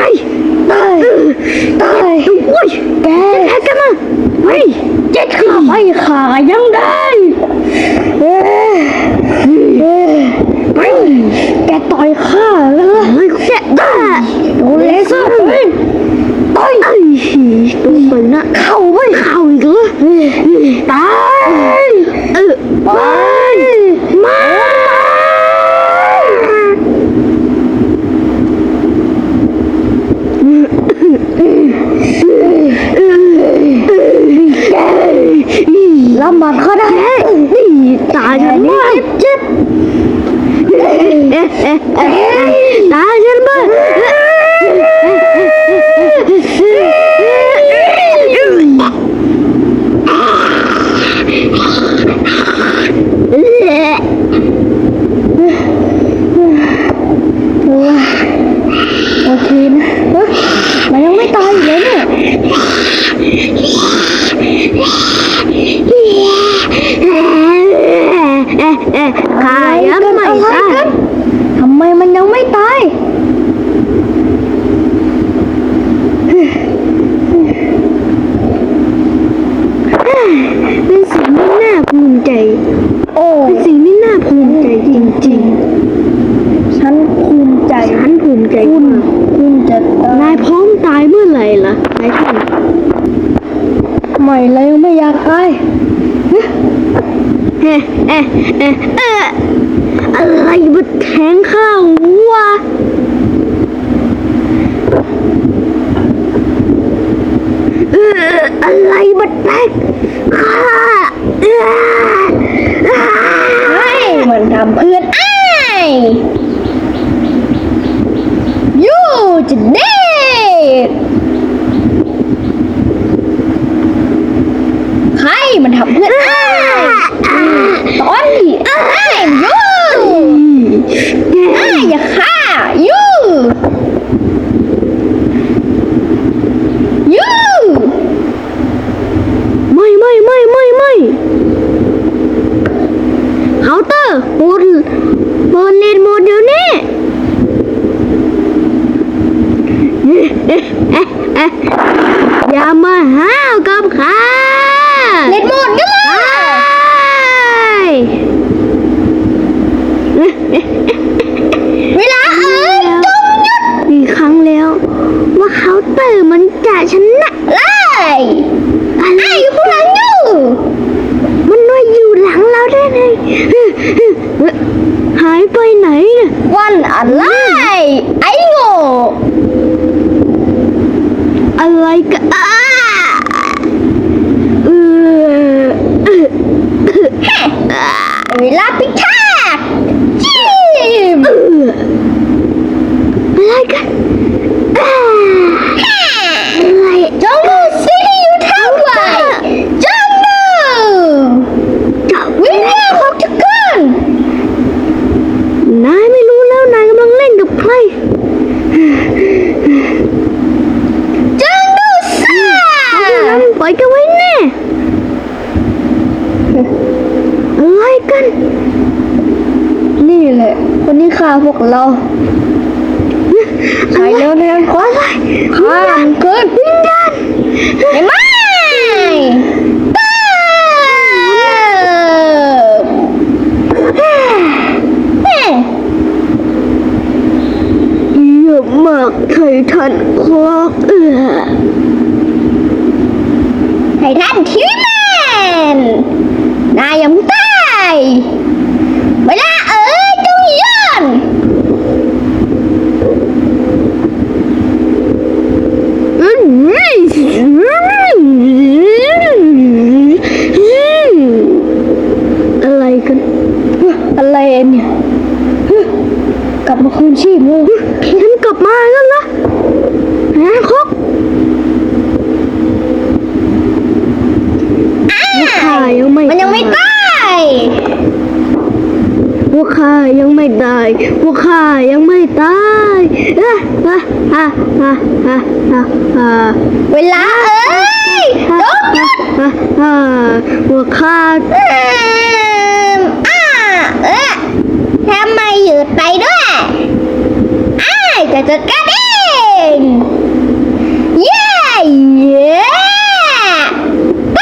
ไงตายตายโอ้ยแกแกกันมาเฮ้ยเจ็ดขาไม่ขายังได้เอ้ยแกต่อยข้าแล้วแกได้โดนเลเซอร์ไปต่อยตัวเหมือนอะเข้าไม่เข้าอีกเหรอตายเออไป มาแล้วมันก็ได้นี่ตายฉันมากเจ็บเอ๊ะเอ๊ะเอ๊ะเอ๊ะตายฉันมากโอเคนะเฮ้ยมันยังไม่ตายอีกเลยเนี่ย ขายังไม่ตายทำไมมันยังไม่ตาย เป็นสิ่งที่น่าภูมิใจ โอ้เป็นสิ่งที่น่าภูมิใจจริงๆ ฉันภูมิใจ ฉันภูมิใจคุณคุณจะนายพร้อมตายเมื่อไหร่ล่ะนายท่าน ไม่เลยยังไม่อยากตายเอ๊ะเอ๊ะเอ๊ะเอ๊ะอะไรมาแทงข้าววะเอออะไรมาแทงข้าเอ้อเฮ้ยมันทำเพื่อนอ้ายยูจะเด็ด ใครมัน ทำเพื่อนอ้ายตอนนี้อ้ายยูอ้ายอย่าฆ่ายูยูไม่ไม่ไม่ไม่ไม่เคาเตอร์โมดโหมดเลนโหมดเดี๋ยวนี้อย่ามาห้าวกับข้า เล่นหมดกันเลยเวลาเอ้ยจงหยุดมีครั้งแล้ว ว่าเขาน์เตอร์มันจะชนะไล่ไอ้อยู่ข้างหลังอยู่ มันมาอยู่หลังเราได้ไงหายไปไหนเนี่ยวันอะไร ไอ้โง่อะไรกันอ้าเออเออ เวลาพิฆาตจิ้ม เอออะไรกันอ้าอะไร จงดูสิอยู่เท่าไหร่จงดู จับ วิญญาณของทุกคน นายไม่รู้แล้วนายกำลังเล่นกับใคร จงดูซะ นั้นปล่อยกันไว้แน่ อะไรกั นนี่แหละคนที่ฆ่าพวกเราใช่แล้วนะขออะไรข้าเกิดวิญญาณไม่ไม่ป้าเฮ้เยอะมากไททันคลอกเอือให้ท่านทีแมนนายยังตาย เวลาเอ้ยจงย้อนอืมอะไรกัน อะไรเนี่ยกลับมาคืนชีพเลยฉันกลับมาแล้วเหรอฮะครบพวกข้ายังไม่ มันยังไม่ ตาย ตาย พวกข้ายังไม่ตายพ วกข้ายังไม่ตายอะอะอะอะอะอะอะเวลาเอ้ยจงหยุดอะอะพวกข้าเอิ่มอ่าเอ๊ะทำไมหยุดไปด้วยอ้ายจะจัดการเองเย้เย้ไป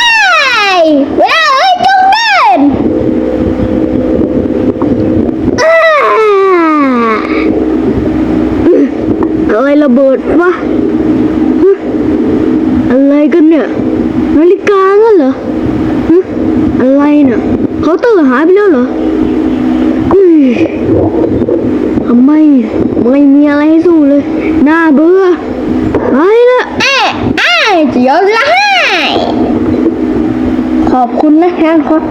ชน์วะฮะอะไรกันเนี่ย นาฬิกางั้นเหรอฮะอะไรเนี่ยเขาน์เตอร์หายไปแล้วเหรออุ้ยทำไมไม่มีอะไรให้สู้เลยน่าเบื่อไปละอ่าอ่าจะยกละให้ขอบคุณนะแฮนครับ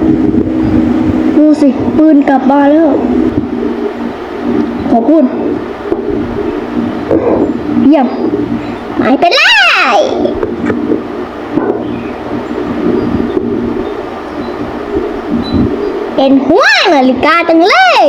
ดูสิปืนกลับมาแล้วขอบคุณ เยี่ยมไม่เป็นไรเป็นหัวนาฬิกาจังเลย